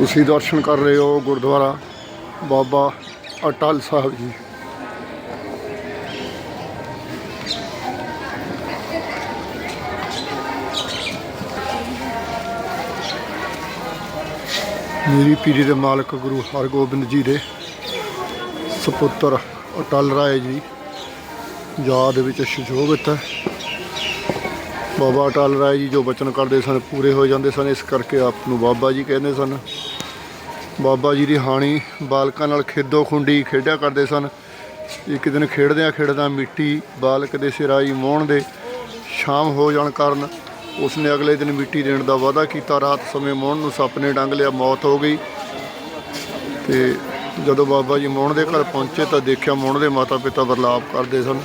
ਤੁਸੀਂ ਦਰਸ਼ਨ ਕਰ ਰਹੇ ਹੋ ਗੁਰਦੁਆਰਾ ਬਾਬਾ ਅਟਲ ਸਾਹਿਬ ਜੀ। ਮੇਰੀ ਪੀਰੀ ਦੇ ਮਾਲਕ ਗੁਰੂ ਹਰਗੋਬਿੰਦ ਜੀ ਦੇ ਸੁਪੁੱਤਰ ਅਟਲ ਰਾਏ ਜੀ, ਯਾਦ ਵਿੱਚ ਸ਼ਜੋਗਤ ਹੈ ਬਾਬਾ ਅਟਲ ਰਾਏ ਜੀ ਜੋ ਬਚਨ ਕਰਦੇ ਸਨ, ਪੂਰੇ ਹੋ ਜਾਂਦੇ ਸਨ। ਇਸ ਕਰਕੇ ਆਪ ਨੂੰ ਬਾਬਾ ਜੀ ਕਹਿੰਦੇ ਸਨ। ਬਾਬਾ ਜੀ ਦੀ ਹਾਣੀ ਬਾਲਕਾਂ ਨਾਲ ਖੇਡੋ ਖੁੰਡੀ ਖੇਡਿਆ ਕਰਦੇ ਸਨ। ਇੱਕ ਦਿਨ ਖੇਡਦਿਆਂ ਖੇਡਦਿਆਂ ਮਿੱਟੀ ਬਾਲਕ ਦੇ ਸਿਰਾਈ ਮੋਹਣ ਦੇ ਸ਼ਾਮ ਹੋ ਜਾਣ ਕਾਰਨ ਉਸਨੇ ਅਗਲੇ ਦਿਨ ਮਿੱਟੀ ਦੇਣ ਦਾ ਵਾਅਦਾ ਕੀਤਾ। ਰਾਤ ਸਮੇਂ ਮੋਹਣ ਨੂੰ ਸੱਪ ਨੇ ਡੰਗ ਲਿਆ, ਮੌਤ ਹੋ ਗਈ। ਤੇ ਜਦੋਂ ਬਾਬਾ ਜੀ ਮੋਹਣ ਦੇ ਘਰ ਪਹੁੰਚੇ ਤਾਂ ਦੇਖਿਆ ਮੋਹਣ ਦੇ ਮਾਤਾ ਪਿਤਾ ਵਰਲਾਪ ਕਰਦੇ ਸਨ।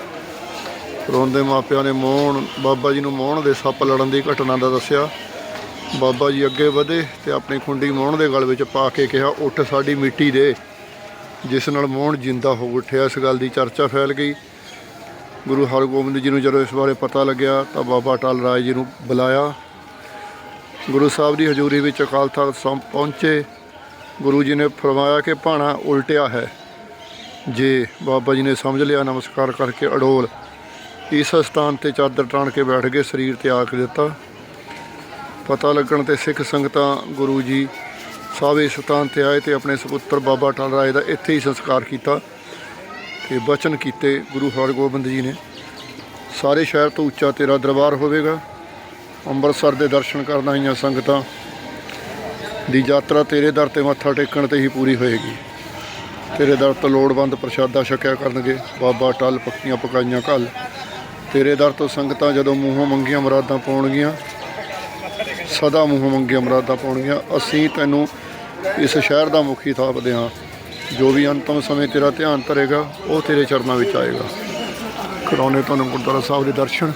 ਰੋਂਦੇ ਮਾਪਿਆਂ ਨੇ ਮੋਹਣ, ਬਾਬਾ ਜੀ ਨੂੰ ਮੋਹਣ ਦੇ ਸੱਪ ਲੜਨ ਦੀ ਘਟਨਾ ਦਾ ਦੱਸਿਆ। ਬਾਬਾ ਜੀ ਅੱਗੇ ਵਧੇ ਤੇ ਆਪਣੀ ਖੁੰਡੀ ਮੋਹਣ ਦੇ ਗਲ ਵਿੱਚ ਪਾ ਕੇ ਕਿਹਾ, ਉੱਠ ਸਾਡੀ ਮਿੱਟੀ ਦੇ। ਜਿਸ ਨਾਲ ਮੋਹਣ ਜਿੰਦਾ ਹੋ ਉੱਠਿਆ। ਇਸ ਗੱਲ ਦੀ ਚਰਚਾ ਫੈਲ ਗਈ। ਗੁਰੂ ਹਰਗੋਬਿੰਦ ਜੀ ਨੂੰ ਜਦੋਂ ਇਸ ਬਾਰੇ ਪਤਾ ਲੱਗਿਆ, ਤਾਂ ਬਾਬਾ ਅਟਲ ਰਾਏ ਜੀ ਨੂੰ ਬੁਲਾਇਆ। ਗੁਰੂ ਸਾਹਿਬ ਦੀ ਹਜ਼ੂਰੀ ਵਿੱਚ ਅਕਾਲ ਤਖਤ ਸਾਹਿਬ ਪਹੁੰਚੇ। ਗੁਰੂ ਜੀ ਨੇ ਫਰਮਾਇਆ ਕਿ ਭਾਣਾ ਉਲਟਿਆ ਹੈ। ਜੇ ਬਾਬਾ ਜੀ ਨੇ ਸਮਝ ਲਿਆ, ਨਮਸਕਾਰ ਕਰਕੇ ਅਡੋਲ। ਇਸ ਸਥਾਨ ਤੇ ਚਾਦਰ ਟਾਣ ਕੇ ਬੈਠ ਗਏ, ਸਰੀਰ ਤੇ ਤਿਆਗ ਦਿੱਤਾ। ਪਤਾ ਲੱਗਣ ਤੇ ਸਿੱਖ ਸੰਗਤਾਂ, ਗੁਰੂ ਜੀ ਸਾਹਿਬ ਇਸ ਸਥਾਨ ਤੇ ਆਏ ਤੇ ਆਪਣੇ ਸੁਪੁੱਤਰ ਬਾਬਾ ਅਟਲ ਰਾਏ ਦਾ ਇੱਥੇ ਹੀ ਸੰਸਕਾਰ ਕੀਤਾ ਤੇ ਬਚਨ ਕੀਤੇ ਗੁਰੂ ਹਰਗੋਬਿੰਦ ਜੀ ਨੇ। ਸਾਰੇ ਸ਼ਹਿਰ ਤੋਂ ਉੱਚਾ ਤੇਰਾ ਦਰਬਾਰ ਹੋਵੇਗਾ। ਅੰਮ੍ਰਿਤਸਰ ਦੇ ਦਰਸ਼ਨ ਕਰਨ ਆਈਆਂ ਸੰਗਤਾਂ ਦੀ ਯਾਤਰਾ ਤੇਰੇ ਦਰ ਤੇ ਮੱਥਾ ਟੇਕਣ ਤੇ ਹੀ ਪੂਰੀ ਹੋਏਗੀ। ਤੇਰੇ ਦਰ ਤੋਂ ਲੋੜਵੰਦ ਪ੍ਰਸ਼ਾਦਾ ਛਕਿਆ ਕਰਨਗੇ। ਬਾਬਾ ਅਟਲ ਪੱਕੀਆਂ ਪਕਾਈਆਂ ਘੱਲ। ਤੇਰੇ ਦਰ ਤੋਂ ਸੰਗਤਾਂ ਜਦੋਂ ਮੂੰਹੋਂ ਮੰਗੀਆਂ ਮੁਰਾਦਾਂ ਪਾਉਣਗੀਆਂ, ਸਦਾ ਮੂੰਹੋਂ ਮੰਗੀਆਂ ਮੁਰਾਦਾਂ ਪਾਉਣਗੀਆਂ। ਅਸੀਂ ਤੈਨੂੰ ਇਸ ਸ਼ਹਿਰ ਦਾ ਮੁਖੀ ਥਾਪਦੇ ਹਾਂ। ਜੋ ਵੀ ਅੰਤਮ ਸਮੇਂ ਤੇਰਾ ਧਿਆਨ ਧਰੇਗਾ, ਉਹ ਤੇਰੇ ਚਰਨਾਂ ਵਿੱਚ ਆਏਗਾ। ਕਰਾਉਣੇ ਤੁਹਾਨੂੰ ਗੁਰਦੁਆਰਾ ਸਾਹਿਬ ਦੇ ਦਰਸ਼ਨ।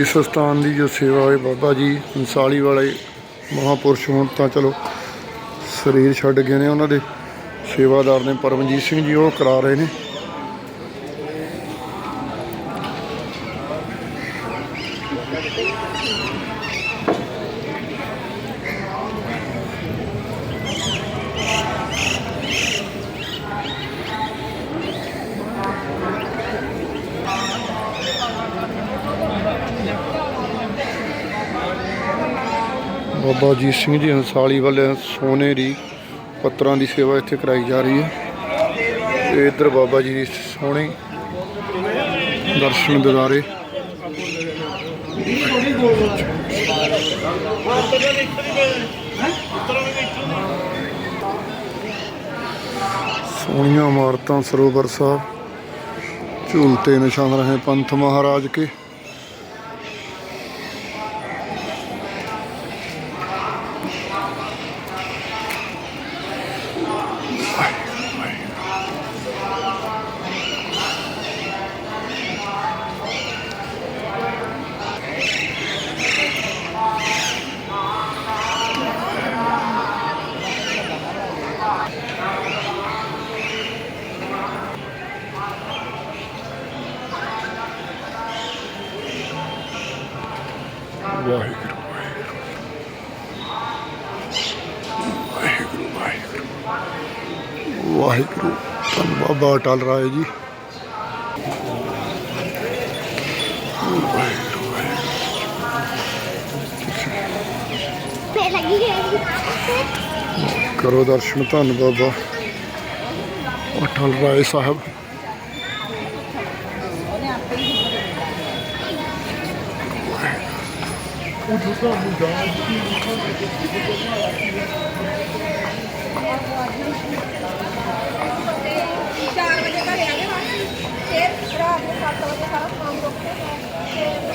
ਇਸ ਸਥਾਨ ਦੀ ਜੋ ਸੇਵਾ ਹੋਏ ਬਾਬਾ ਜੀ ਅੰਸਾਲੀ ਵਾਲੇ ਮਹਾਪੁਰਸ਼ ਹੋਣ ਤਾਂ ਚਲੋ ਸਰੀਰ ਛੱਡ ਗਏ ਨੇ ਉਹਨਾਂ ਦੇ। ਸੇਵਾਦਾਰ ਨੇ ਪਰਮਜੀਤ ਸਿੰਘ ਜੀ, ਉਹ ਕਰਾ ਰਹੇ ਨੇ। ਬਾਬਾ ਅਜੀਤ ਸਿੰਘ ਜੀ ਹੰਸਾਲੀ ਵਾਲੇ ਸੋਨੇ ਦੀ ਪੱਤਰਾਂ ਦੀ ਸੇਵਾ ਇੱਥੇ ਕਰਾਈ ਜਾ ਰਹੀ ਹੈ। ਤੇ ਇੱਧਰ ਬਾਬਾ ਜੀ ਦੀ ਸੋਹਣੇ ਦਰਸ਼ਨ ਦਿਦਾਰੇ। ਸੋਹਣੀਆਂ ਇਮਾਰਤਾਂ ਸਰੋਵਰ ਸਾਹਿਬ, ਝੂਲਤੇ ਨਿਸ਼ਾਨ ਰਹੇ ਪੰਥ ਮਹਾਰਾਜ ਕੇ। ਵਾਹਿਗੁਰੂ ਵਾਹਿਗੁਰੂ ਵਾਹਿਗੁਰੂ ਧੰਨ ਬਾਬਾ ਟਲ ਰਾਏ ਜੀ। ਕਰੋ ਦਰਸ਼ਨ ਧੰਨ ਬਾਬਾ ਅਟਲ ਰਾਏ ਸਾਹਿਬ। ਚਾਰ ਵਜੇ ਘਰੇ ਆ ਗਏ ਫਿਰ ਰਾਤ ਨੂੰ 7 ਵਜੇ ਸਾਰਾ ਸਮਾਨ ਰੁੱਕ ਕੇ